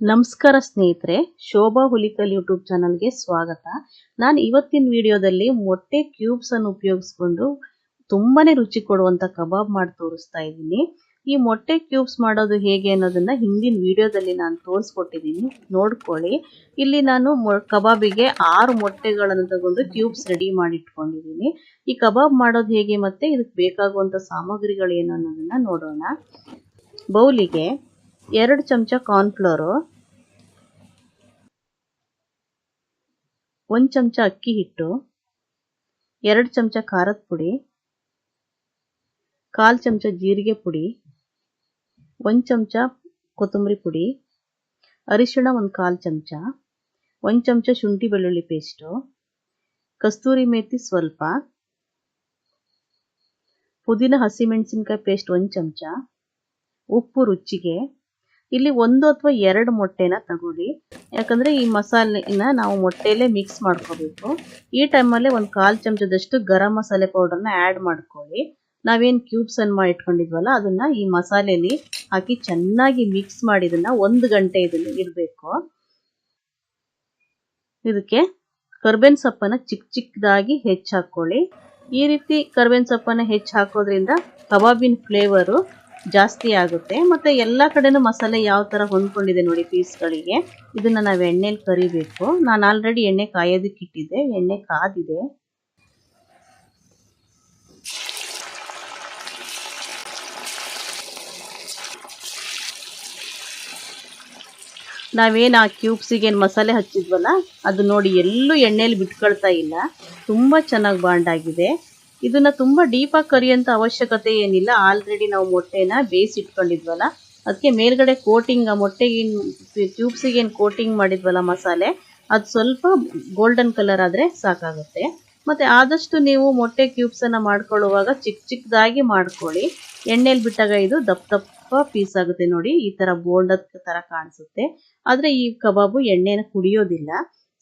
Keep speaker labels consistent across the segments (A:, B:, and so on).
A: ನಮಸ್ಕಾರ ಸ್ನೇಹಿತರೆ, ಶೋಭಾ ಹುಲಿಕಲ್ ಯೂಟ್ಯೂಬ್ ಚಾನಲ್ಗೆ ಸ್ವಾಗತ. ನಾನು ಇವತ್ತಿನ ವಿಡಿಯೋದಲ್ಲಿ ಮೊಟ್ಟೆ ಕ್ಯೂಬ್ಸ್ ಅನ್ನು ಉಪಯೋಗಿಸ್ಕೊಂಡು ತುಂಬಾನೇ ರುಚಿ ಕೊಡುವಂತ ಕಬಾಬ್ ಮಾಡಿ ತೋರಿಸ್ತಾ ಇದ್ದೀನಿ. ಈ ಮೊಟ್ಟೆ ಕ್ಯೂಬ್ಸ್ ಮಾಡೋದು ಹೇಗೆ ಅನ್ನೋದನ್ನ ಹಿಂದಿನ ವಿಡಿಯೋದಲ್ಲಿ ನಾನು ತೋರಿಸ್ಕೊಟ್ಟಿದ್ದೀನಿ. ನೋಡ್ಕೊಳ್ಳಿ. ಇಲ್ಲಿ ನಾನು ಕಬಾಬಿಗೆ ಆರು ಮೊಟ್ಟೆಗಳನ್ನು ತಗೊಂಡು ಕ್ಯೂಬ್ಸ್ ರೆಡಿ ಮಾಡಿ ಇಟ್ಕೊಂಡಿದ್ದೀನಿ. ಈ ಕಬಾಬ್ ಮಾಡೋದು ಹೇಗೆ ಮತ್ತೆ ಇದಕ್ಕೆ ಬೇಕಾಗುವಂತ ಏನು ಅನ್ನೋದನ್ನ ನೋಡೋಣ. ಬೌಲಿಗೆ ಎರಡು ಚಮಚ ಕಾರ್ನ್ಫ್ಲೋರು ಒಂದು ಚಮಚ ಅಕ್ಕಿ ಹಿಟ್ಟು, ಎರಡು ಚಮಚ ಖಾರದ ಪುಡಿ, ಕಾಲು ಚಮಚ ಜೀರಿಗೆ ಪುಡಿ, ಒಂದು ಚಮಚ ಕೊತ್ತಂಬರಿ ಪುಡಿ, ಅರಿಶಿಣ ಒಂದು ಕಾಲು ಚಮಚ, ಒಂದು ಚಮಚ ಶುಂಠಿ ಬೆಳ್ಳುಳ್ಳಿ ಪೇಸ್ಟು ಕಸ್ತೂರಿ ಮೇಥಿ ಸ್ವಲ್ಪ, ಪುದೀನ ಹಸಿಮೆಣಸಿನ್ಕಾಯಿ ಪೇಸ್ಟ್ ಒಂದು ಚಮಚ, ಉಪ್ಪು ರುಚಿಗೆ ಇಲ್ಲಿ ಒಂದು ಅಥವಾ ಎರಡು ಮೊಟ್ಟೆನ ತಗೊಳ್ಳಿ. ಯಾಕಂದ್ರೆ ಈ ಮಸಾಲೆನ ನಾವು ಮೊಟ್ಟೆಯಲ್ಲೇ ಮಿಕ್ಸ್ ಮಾಡ್ಕೋಬೇಕು. ಈ ಟೈಮಲ್ಲೇ ಒಂದು ಕಾಲು ಚಮಚದಷ್ಟು ಗರಂ ಮಸಾಲೆ ಪೌಡರ್ನ ಆ್ಯಡ್ ಮಾಡ್ಕೊಳ್ಳಿ. ನಾವೇನು ಕ್ಯೂಬ್ಸ್ ಅನ್ನು ಇಟ್ಕೊಂಡಿದ್ವಲ್ಲ, ಅದನ್ನ ಈ ಮಸಾಲೆಯಲ್ಲಿ ಹಾಕಿ ಚೆನ್ನಾಗಿ ಮಿಕ್ಸ್ ಮಾಡಿ ಇದನ್ನು ಒಂದು ಗಂಟೆ ಇದನ್ನ ಇರಬೇಕು ಇದಕ್ಕೆ ಕರ್ಬೇನ್ ಸೊಪ್ಪನ್ನ ಚಿಕ್ಕ ಚಿಕ್ಕದಾಗಿ ಹೆಚ್ಚು ಹಾಕೊಳ್ಳಿ ಈ ರೀತಿ ಕರ್ಬೇನ್ ಸೊಪ್ಪನ್ನ ಹೆಚ್ಚು ಹಾಕೋದ್ರಿಂದ ಕಬಾಬಿನ ಫ್ಲೇವರು ಜಾಸ್ತಿ ಆಗುತ್ತೆ. ಮತ್ತೆ ಎಲ್ಲ ಕಡೆನೂ ಮಸಾಲೆ ಯಾವ ತರ ಹೊಂದ್ಕೊಂಡಿದೆ ನೋಡಿ ಪೀಸ್ಗಳಿಗೆ ಇದನ್ನ ನಾವು ಎಣ್ಣೆಲಿ ಕರಿಬೇಕು. ನಾನು ಆಲ್ರೆಡಿ ಎಣ್ಣೆ ಕಾಯೋದಕ್ಕೆ ಇಟ್ಟಿದ್ದೆ. ಎಣ್ಣೆ ಕಾದಿದೆ. ನಾವೇನು ಆ ಕ್ಯೂಬ್ಸಿಗೆ ಏನು ಮಸಾಲೆ ಹಚ್ಚಿದ್ವಲ್ಲ, ಅದು ನೋಡಿ ಎಲ್ಲೂ ಎಣ್ಣೆಯಲ್ಲಿ ಬಿಟ್ಕೊಳ್ತಾ ಇಲ್ಲ. ತುಂಬ ಚೆನ್ನಾಗಿ ಬಾಂಡ್ ಆಗಿದೆ. ಇದನ್ನ ತುಂಬಾ ಡೀಪ್ ಆಗಿ ಕರಿಯಂತ ಅವಶ್ಯಕತೆ ಏನಿಲ್ಲ. ಆಲ್ರೆಡಿ ನಾವು ಮೊಟ್ಟೆನ ಬೇಸ್ ಇಟ್ಕೊಂಡಿದ್ವಲ್ಲ. ಅದಕ್ಕೆ ಮೇಲ್ಗಡೆ ಕೋಟಿಂಗ್ ಮೊಟ್ಟೆಗೆ ಟ್ಯೂಬ್ಸಿಗೆ ಏನು ಕೋಟಿಂಗ್ ಮಾಡಿದ್ವಲ್ಲ ಮಸಾಲೆ, ಅದು ಸ್ವಲ್ಪ ಗೋಲ್ಡನ್ ಕಲರ್ ಆದರೆ ಸಾಕಾಗುತ್ತೆ. ಮತ್ತೆ ಆದಷ್ಟು ನೀವು ಮೊಟ್ಟೆ ಕ್ಯೂಬ್ಸ್ ಅನ್ನ ಮಾಡ್ಕೊಳ್ಳುವಾಗ ಚಿಕ್ಕ ಚಿಕ್ಕದಾಗಿ ಮಾಡ್ಕೊಳ್ಳಿ. ಎಣ್ಣೆಲಿ ಬಿಟ್ಟಾಗ ಇದು ದಪ್ಪ ದಪ್ಪ ಪೀಸ್ ಆಗುತ್ತೆ ನೋಡಿ. ಈ ತರ ಬೋಂಡದ ತರ ಕಾಣಿಸುತ್ತೆ. ಆದರೆ ಈ ಕಬಾಬು ಎಣ್ಣೆನ ಕುಡಿಯೋದಿಲ್ಲ.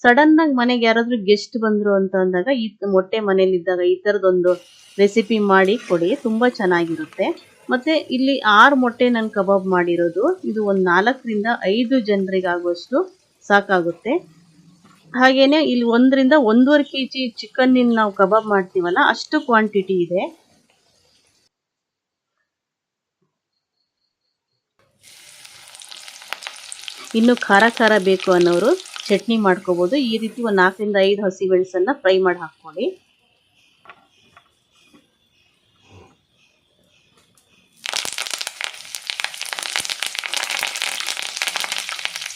A: ಸಡನ್ ಆಗಿ ಮನೆಗೆ ಯಾರಾದ್ರೂ ಗೆಸ್ಟ್ ಬಂದ್ರು ಅಂತ ಅಂದಾಗ ಈ ಮೊಟ್ಟೆ ಮನೇಲಿ ಇದ್ದಾಗ ಈ ತರದೊಂದು ರೆಸಿಪಿ ಮಾಡಿ ಕೊಡಿ, ತುಂಬಾ ಚೆನ್ನಾಗಿರುತ್ತೆ. ಮತ್ತೆ ಇಲ್ಲಿ ಆರು ಮೊಟ್ಟೆ ನಾನು ಕಬಾಬ್ ಮಾಡಿರೋದು. ಇದು ಒಂದು ನಾಲ್ಕರಿಂದ ಐದು ಜನರಿಗಾಗುವಷ್ಟು ಸಾಕಾಗುತ್ತೆ. ಹಾಗೇನೆ ಇಲ್ಲಿ ಒಂದರಿಂದ ಒಂದೂವರೆ ಕೆ ಜಿ ಚಿಕನ್ ನಾವು ಕಬಾಬ್ ಮಾಡ್ತೀವಲ್ಲ, ಅಷ್ಟು ಕ್ವಾಂಟಿಟಿ ಇದೆ. ಇನ್ನು ಖಾರ ಖಾರ ಬೇಕು ಅನ್ನೋರು ಚಟ್ನಿ ಮಾಡ್ಕೋಬೋದು. ಈ ರೀತಿ ಒಂದು ನಾಲ್ಕರಿಂದ ಐದು ಹಸಿ ಮೆಣಸನ್ನು ಫ್ರೈ ಮಾಡಿ ಹಾಕ್ಕೊಳ್ಳಿ.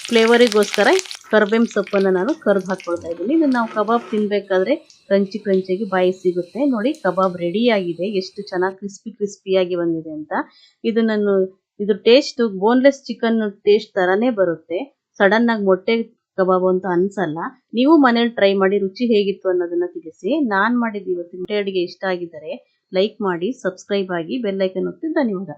A: ಫ್ಲೇವರಿಗೋಸ್ಕರ ಕರ್ಬೇಮ್ ಸೊಪ್ಪನ್ನು ನಾನು ಕರ್ದು ಹಾಕ್ಕೊಳ್ತಾ ಇದ್ದೀನಿ. ಇದನ್ನು ನಾವು ಕಬಾಬ್ ತಿನ್ಬೇಕಾದ್ರೆ ಕ್ರಂಚಿ ಕ್ರಂಚಿಯಾಗಿ ಬಾಯಿ ಸಿಗುತ್ತೆ. ನೋಡಿ, ಕಬಾಬ್ ರೆಡಿ ಆಗಿದೆ. ಎಷ್ಟು ಚೆನ್ನಾಗಿ ಕ್ರಿಸ್ಪಿ ಕ್ರಿಸ್ಪಿಯಾಗಿ ಬಂದಿದೆ ಅಂತ. ಇದು ನಾನು ಇದು ಟೇಸ್ಟ್ ಬೋನ್ಲೆಸ್ ಚಿಕನ್ ಟೇಸ್ಟ್ ಥರನೇ ಬರುತ್ತೆ. ಸಡನ್ ಆಗಿ ಮೊಟ್ಟೆ ಕಬಾಬ್ ಅಂತ ಅನ್ಸಲ್ಲ. ನೀವು ಮನೇಲಿ ಟ್ರೈ ಮಾಡಿ ರುಚಿ ಹೇಗಿತ್ತು ಅನ್ನೋದನ್ನ ತಿಳಿಸಿ. ನಾನ್ ಮಾಡಿದ ಇವತ್ತಿನ ಅಡಿಗೆ ಇಷ್ಟ ಆಗಿದ್ದರೆ ಲೈಕ್ ಮಾಡಿ ಸಬ್ಸ್ಕ್ರೈಬ್ ಆಗಿ ಬೆಲ್ಲೈಕನ್ ಒತ್ತಿ ಧನ್ಯವಾದ.